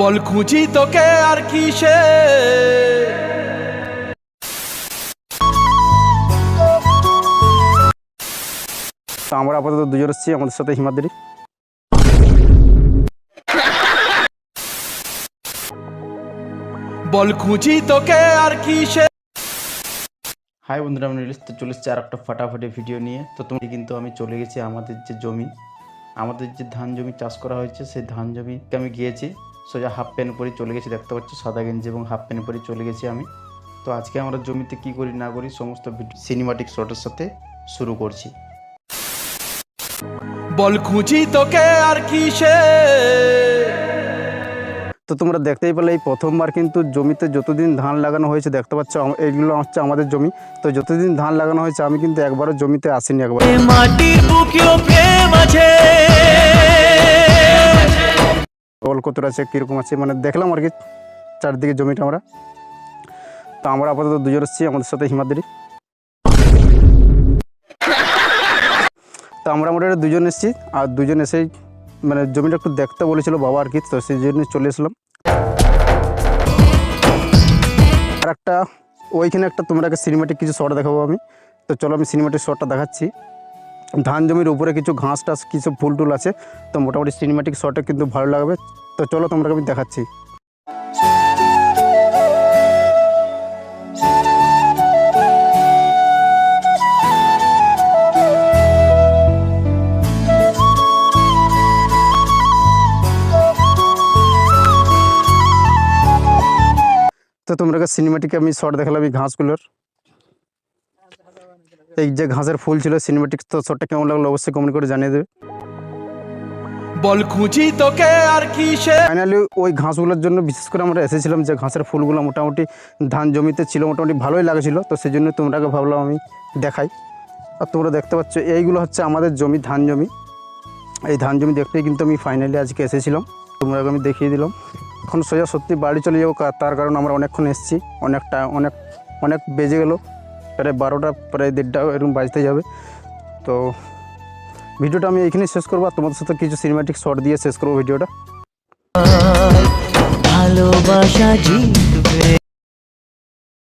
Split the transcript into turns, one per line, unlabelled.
বল খুঁজি তোকে আর কিসে?
তো আমরা আপাতত দুজন এসেছি আমাদের সাথে হিমাদ্রি
বল খুঁজি তোকে আর কিসে?
হাই বন্ধুরা আমি রিলিজ তো চলে এসেছি আর একটা ফাটাফাটি ভিডিও নিয়ে। তো তুমি কিন্তু আমি চলে গেছি আমাদের যে জমি। আমাদের যে ধান জমি চাষ করা হয়েছে সেই ধান জমিতে আমি গিয়েছি। সোজা হাফ প্যান্ট পরে চলে গেছি দেখতে পাচ্ছি সাদা গেঞ্জি এবং হাফ প্যান্ট পরে চলে গেছি আমি। তো আজকে আমরা জমিতে কি করি না করি সমস্ত সিনেমাটিক শটের সাথে শুরু করছি।
বল খুঁজি তোকে আর কি কিসে?
তো তোমরা দেখতেই পেলে এই প্রথমবার কিন্তু জমিতে যতদিন ধান লাগানো হয়েছে দেখতে পাচ্ছ এইগুলো হচ্ছে আমাদের জমি। তো যতদিন ধান লাগানো হয়েছে আমি কিন্তু একবারও জমিতে আসিনি একবার
মাটির বুকেও প্রেম আছে।
জল কতটা আছে কীরকম আছে মানে দেখলাম আর কি, চারদিকে জমিটা আমরা। তো আমরা আপাতত দুজন এসেছি, আমাদের সাথে হিমাদ্রি তো আমরা মোটামুটি দুজন এসেছি, আর দুজন এসেই মানে জমিটা একটু দেখতে বলেছিল বাবা আর কি, তো সেই জন্য চলে এসলাম। আর একটা, ওইখানে একটা তোমাকে সিনেমাটিক কিছু শট দেখাবো আমি। তো চলো আমি সিনেমাটিক শটটা দেখাচ্ছি। ধান জমির উপরে কিছু ঘাস টাস, কিছু ফুল টুল আছে, তো মোটামুটি সিনেমাটিক শটে কিন্তু ভালো লাগবে। তো চলো তোমরা আমি দেখাচ্ছি। তো তোমরা সিনেমাটিক আমি শর্ট দেখালাম এই ঘাসগুলোর। এই যে ঘাসের ফুল ছিল সিনেমাটিক তো শর্টটা কেমন লাগল অবশ্যই কমেন্ট করে জানিয়ে দেবে।
বল খুঁজি তোকে আর কিসে?
ফাইনালি ওই ঘাসগুলোর জন্য বিশেষ করে আমরা এসেছিলাম যে ঘাসের ফুলগুলো মোটামুটি ধান জমিতে ছিল, মোটামুটি ভালোই লাগছিল। তো সেই জন্য তোমরাকে ভাবলাম আমি দেখাই। আর তোমরা দেখতে পাচ্ছ, এইগুলো হচ্ছে আমাদের জমি, ধান জমি। এই ধান জমি দেখতেই কিন্তু আমি ফাইনালি আজকে এসেছিলাম। তোমরাকে আমি দেখিয়ে দিলাম। এখন সোজা সত্যি বাড়ি চলে যাব তার কারণ আমরা অনেকক্ষণ এসেছি। অনেকটা, অনেক অনেক বেজে গেলো। প্রায় বারোটা, প্রায় দেড়টা, এরকম বাজতে যাবে। তো ভিডিওটা আমি এখানে শেষ করব, আর তোমাদের সাথে কিছু সিনেমাটিক শর্ট দিয়ে শেষ করব ভিডিওটা।
ভালোবাসা